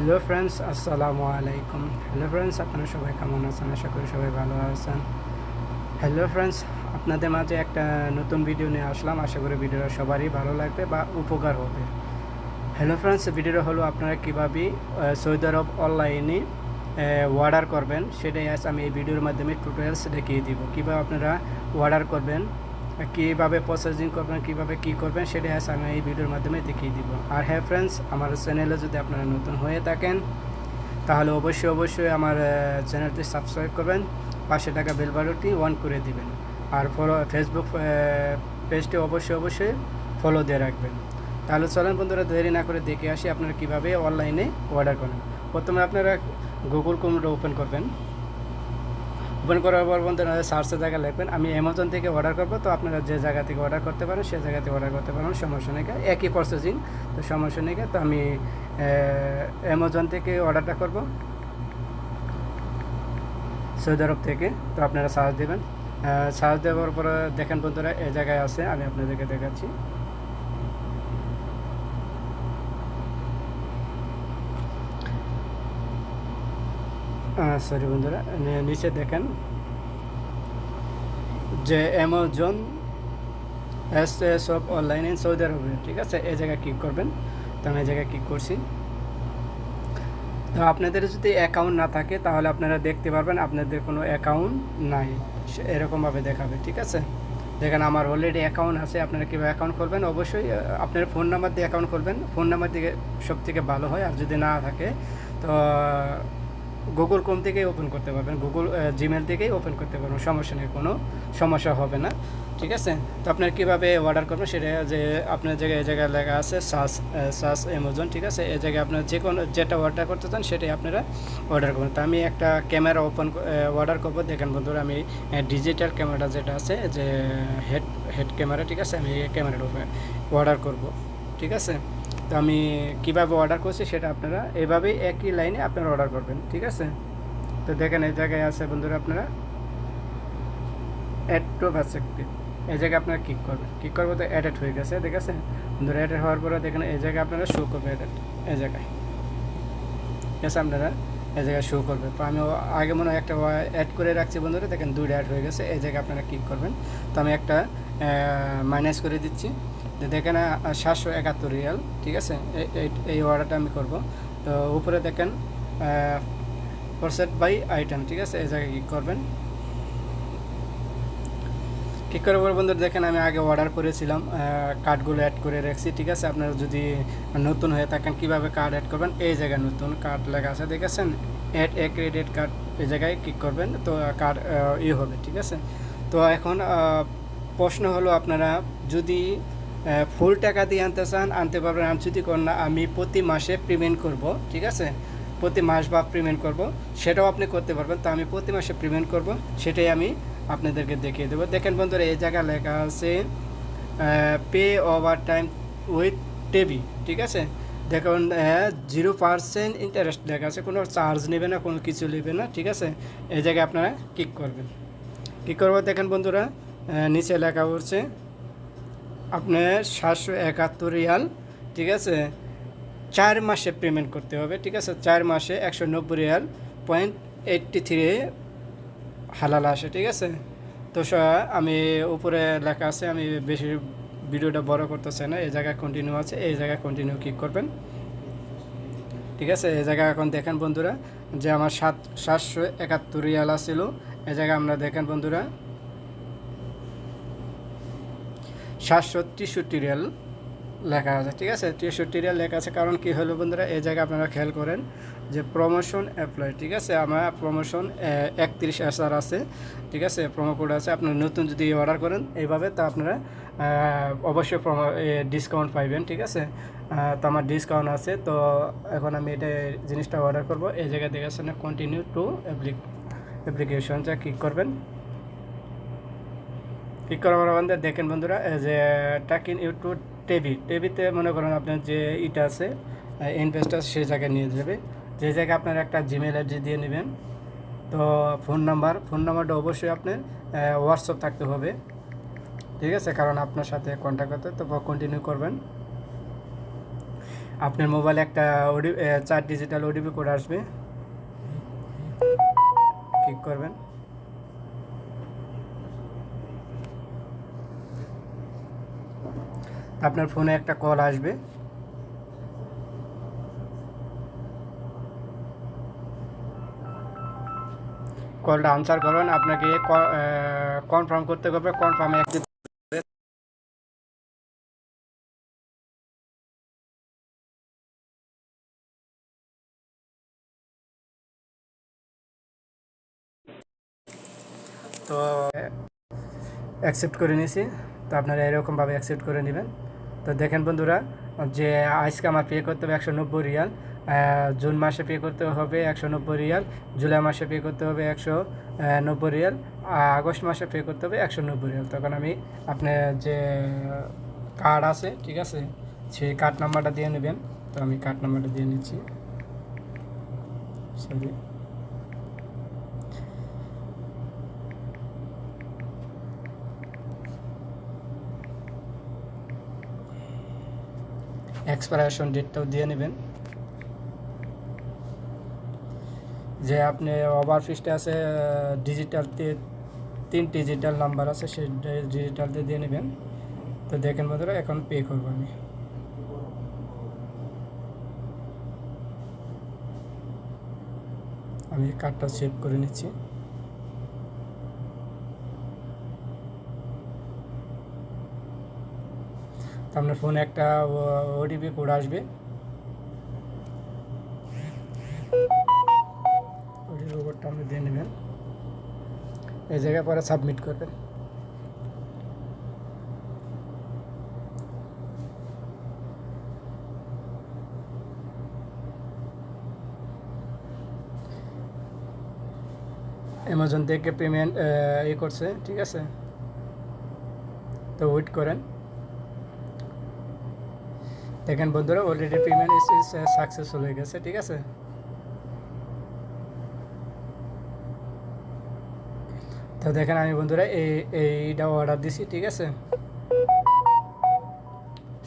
Hello friends, আসসালামু আলাইকুম। Hello friends, আপনারা সবাই কেমন আছেন? আশা করি সবাই ভালো আছেন। হ্যালো ফ্রেন্ডস, আপনাদের মাঝে একটা নতুন ভিডিও নিয়ে আসলাম। আশা করি ভিডিওটা সবারই ভালো লাগবে বা উপকার হবে। হ্যালো ফ্রেন্ডস ভিডিওটা হলো আপনারা কীভাবে সৌদি আরব অনলাইনে অর্ডার করবেন। সেটাই আজ আমি এই ভিডিওর মাধ্যমে টিউটোরিয়ালস দেখিয়ে দিব। কীভাবে আপনারা অর্ডার করবেন কীভাবে প্রসেসিং করবেন, কীভাবে কী করবেন, সেটা আজ আমি এই ভিডিওর মাধ্যমে দেখিয়ে দিব। আর হ্যাঁ ফ্রেন্ডস আমার চ্যানেলে যদি আপনারা নতুন হয়ে থাকেন, তাহলে অবশ্যই অবশ্যই আমার চ্যানেলটি সাবস্ক্রাইব করবেন, পাশে টাকা বেল বাটনটি অন করে দিবেন। আর ফলো ফেসবুক পেজটি অবশ্যই অবশ্যই ফলো দিয়ে রাখবেন। তাহলে চলেন বন্ধুরা, দেরি না করে দেখে আসি আপনারা কীভাবে অনলাইনে অর্ডার করেন। প্রথমে আপনারা গুগল ক্রোমটা ওপেন করবেন। ওপেন করার পর বন্ধুরা সার্চের জায়গা লিখবেন। আমি অ্যামাজন থেকে অর্ডার করব, তো আপনারা যে জায়গা থেকে অর্ডার করতে পারেন, সে জায়গা থেকে অর্ডার করতে পারেন। সমস্যা নেই একই প্রসেসিং তো সমস্যা নেই তো আমি অ্যামাজন থেকে অর্ডারটা করব। সৌদি আরব থেকে, তো আপনারা সার্চ দেবেন। সার্চ দেওয়ার পরে দেখেন বন্ধুরা, এই জায়গায় আছে, আমি আপনাদেরকে দেখাচ্ছি। সরি বন্ধুরা নিচে দেখেন যে Amazon S S of online in Saudi Arab, ঠিক আছে? এই জায়গায় ক্লিক করবেন। তো আমি এই জায়গায় ক্লিক করছি। তো আপনাদের যদি অ্যাকাউন্ট না থাকে, তাহলে আপনারা দেখতে পারবেন আপনাদের কোনো অ্যাকাউন্ট নাই। এরকমভাবে দেখাবে, ঠিক আছে? দেখেন আমার অলরেডি অ্যাকাউন্ট আছে, আপনারা কীভাবে অ্যাকাউন্ট করবেন? অবশ্যই আপনার ফোন নাম্বার দিয়ে অ্যাকাউন্ট করবেন। ফোন নাম্বার থেকে সব থেকে ভালো হয়, আর যদি না থাকে, তো গুগল ক্রোম থেকেই ওপেন করতে পারবেন। গুগল জিমেল থেকেই ওপেন করতে পারবেন। সমস্যা নেই, কোনো সমস্যা হবে না। ঠিক আছে? তো আপনার কীভাবে অর্ডার করবেন সেটা যে আপনার জায়গায় এই জায়গায় লেখা আছে সাস সাস অ্যামাজন ঠিক আছে? এই জায়গায় আপনার যে কোনো, যেটা অর্ডার করতে চান সেটাই আপনারা অর্ডার করবেন। তো আমি একটা ক্যামেরা ওপেন অর্ডার করব। দেখেন বন্ধুরা, আমি ডিজিটাল ক্যামেরা যেটা আছে, যে হেড হেড ক্যামেরা ঠিক আছে? আমি এই ক্যামেরাটা অর্ডার করব। ঠিক আছে? তো আমি কীভাবে অর্ডার করছি সেটা আপনারা এভাবেই একই লাইনে আপনারা অর্ডার করবেন, ঠিক আছে? তো দেখেন, এই জায়গায় আছে বন্ধুরা আপনারা অ্যাড টু ভার্সেক্টিভ এই জায়গায় আপনারা ক্লিক করবেন। ক্লিক করব তো অ্যাডেড হয়ে গেছে দেখেছেন বন্ধুরা অ্যাডেড হওয়ার পরে দেখেন, এই জায়গায় আপনারা শো করবে অ্যাডেড এই জায়গায়। ঠিক আছে আপনারা? এই জায়গায় শো করবে। তো আমি আগে মনে হয় একটা অ্যাড করে রাখছি বন্ধুরা, দেখেন দুইটা অ্যাড হয়ে গেছে, এই জায়গায় আপনারা ক্লিক করবেন। তো আমি একটা মাইনাস করে দিচ্ছি। দেখেন সাতশো একাত্তর রিয়াল ঠিক আছে? এই- অর্ডারটা আমি করব। তো উপরে দেখেন পারসেন্ট বাই আইটেম ঠিক আছে? এই জায়গায় ক্লিক করবেন। ক্লিক করার পর বন্ধুরা, দেখেন, আমি আগে অর্ডার করেছিলাম। কার্ডগুলো অ্যাড করে রাখছি, ঠিক আছে? আপনারা যদি নতুন হয়ে থাকেন, কীভাবে কার্ড অ্যাড করবেন? এই জায়গায় নতুন কার্ড লেখা আছে, দেখেছেন? অ্যাড এ ক্রেডিট কার্ড এই জায়গায় ক্লিক করবেন, তো কার্ড ই হবে, ঠিক আছে? তো এখন প্রশ্ন হলো আপনারা যদি ফুল টাকা দিয়ে আনতে চান, আনতে পারবেন আমি যদি না আমি প্রতি মাসে পেমেন্ট করব, ঠিক আছে? প্রতি মাস বা পেমেন্ট করব, সেটাও আপনি করতে পারবেন, তো আমি প্রতি মাসে পেমেন্ট করব, সেটাই আমি আপনাদেরকে দেখিয়ে দেবো। দেখেন বন্ধুরা, এই জায়গায় লেখা আছে pay over time with Tabby ঠিক আছে? দেখুন জিরো পার্সেন্ট ইন্টারেস্ট লেখা আছে, কোনো চার্জ নেবে না, কোনো কিছু নেবে না, ঠিক আছে? এই জায়গায় আপনারা ক্লিক করবেন। কী করব দেখেন বন্ধুরা নিচে লেখা পড়ছে, আপনার সাতশো একাত্তর রিয়াল, ঠিক আছে? চার মাসে পেমেন্ট করতে হবে, ঠিক আছে? চার মাসে একশো নব্বই রিয়াল পয়েন্ট এইটটি থ্রি হালাল আসে, ঠিক আছে? তো আমি উপরে লেখা আছে, আমি বেশি ভিডিওটা বড় করতে চাই না, এই জায়গায় কন্টিনিউ আছে, এই জায়গায় কন্টিনিউ ক্লিক করবেন। ঠিক আছে? এই জায়গায় এখন দেখেন বন্ধুরা, যে আমার সাত, সাতশো একাত্তর রিয়াল আসছিল এই জায়গায় আমরা দেখেন বন্ধুরা সাতশো তেষট্টি রিয়াল লেখা আছে, ঠিক আছে? তেষট্টি রিয়াল লেখা আছে কারণ কি হলো বন্ধুরা? এই জায়গায় আপনারা খেয়াল করেন যে প্রমোশন অ্যাপ্লাই ঠিক আছে? আমার প্রমোশন একত্রিশ এসআর আছে, ঠিক আছে? প্রোমো কোড আছে। আপনার নতুন যদি অর্ডার করেন, এইভাবে তা আপনারা অবশ্যই প্রমো ডিসকাউন্ট পাইবেন, ঠিক আছে? তো আমার ডিসকাউন্ট আছে, তো এখন আমি এটা জিনিসটা অর্ডার করব। এই জায়গায় দেখেছেন কন্টিনিউ টু অ্যাপ্লিকেশন যা ক্লিক করবেন। ক্লিক করার আমাদের দেখেন বন্ধুরা যে টাকিন ইউটিউব টেবি টেবিতে মনে করেন আপনার যে ইটা আছে ইনভেস্ট আছে, সেই জায়গায় নিয়ে যাবে। যে জায়গায় আপনার একটা জিমেল আইডি দিয়ে নেবেন, তো ফোন নাম্বার ফোন নাম্বারটা অবশ্যই আপনার হোয়াটসঅ্যাপ থাকতে হবে, ঠিক আছে? কারণ আপনার সাথে কন্ট্যাক্ট করতে তো কন্টিনিউ করবেন। আপনার মোবাইলে একটা ওডি চার ডিজিটাল ওডিপি কোড আসবে। ক্লিক করবেন। আপনার ফোনে একটা কল আসবে। কলটা আনসার করবেন আপনাকে কনফার্ম করতে হবে কনফার্মে তো অ্যাকসেপ্ট করে নিয়েছি তো আপনারা এরকমভাবে অ্যাকসেপ্ট করে নেবেন। তো দেখেন বন্ধুরা, যে আজকে আমার পে করতে হবে একশো নব্বই রিয়াল জুন মাসে পে করতে হবে একশো নব্বই রিয়াল, জুলাই মাসে পে করতে হবে একশো নব্বই রিয়াল আগস্ট মাসে পে করতে হবে একশো নব্বই রিয়াল। তখন আমি আপনার যে কার্ড আছে, ঠিক আছে, সেই কার্ড নাম্বারটা দিয়ে নেবেন। তো আমি কার্ড নাম্বারটা দিয়ে নিচ্ছি। সরি এক্সপায়ারেশন ডেটটাও দিয়ে নেবেন। যে আপনি ওভার ফিসটা আছে ডিজিটালতে তিন ডিজিটাল নাম্বার আছে, সেই ডিজিটালতে দিয়ে নেবেন। তো দেখেন বন্ধুরা, এখন পে করব আমি। আমি কার্ডটা সেভ করে নিচ্ছি। তো আপনার ফোনে একটা ওটিপি কোড আসবে। ওটিপি কোডটা আপনি দিয়ে নেবেন। এই জায়গায় পরে সাবমিট করবেন। অ্যামাজন থেকে পেমেন্ট ই করছে, ঠিক আছে? তো ওয়েট করেন। দেখেন বন্ধুরা অলরেডি পেমেন্ট সাকসেসফুল হয়ে গেছে, ঠিক আছে? তো দেখেন আমি বন্ধুরা, এই, এইটা অর্ডার দিছি, ঠিক আছে?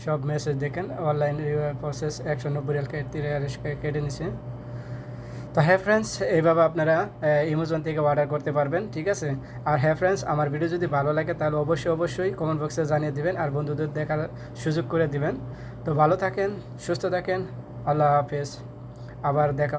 সব মেসেজ দেখেন অনলাইন প্রসেস একশো নব্বই কেটে নিছে। তো হ্যাঁ ফ্রেন্ডস এইভাবে আপনারা অ্যামাজন থেকে অর্ডার করতে পারবেন, ঠিক আছে? আর হ্যাঁ ফ্রেন্ডস আমার ভিডিও যদি ভালো লাগে, তাহলে অবশ্যই অবশ্যই কমেন্ট বক্সে জানিয়ে দিবেন আর বন্ধুদের দেখার সুযোগ করে দিবেন। তো ভালো থাকেন, সুস্থ থাকেন, আল্লাহ হাফেজ। আবার দেখা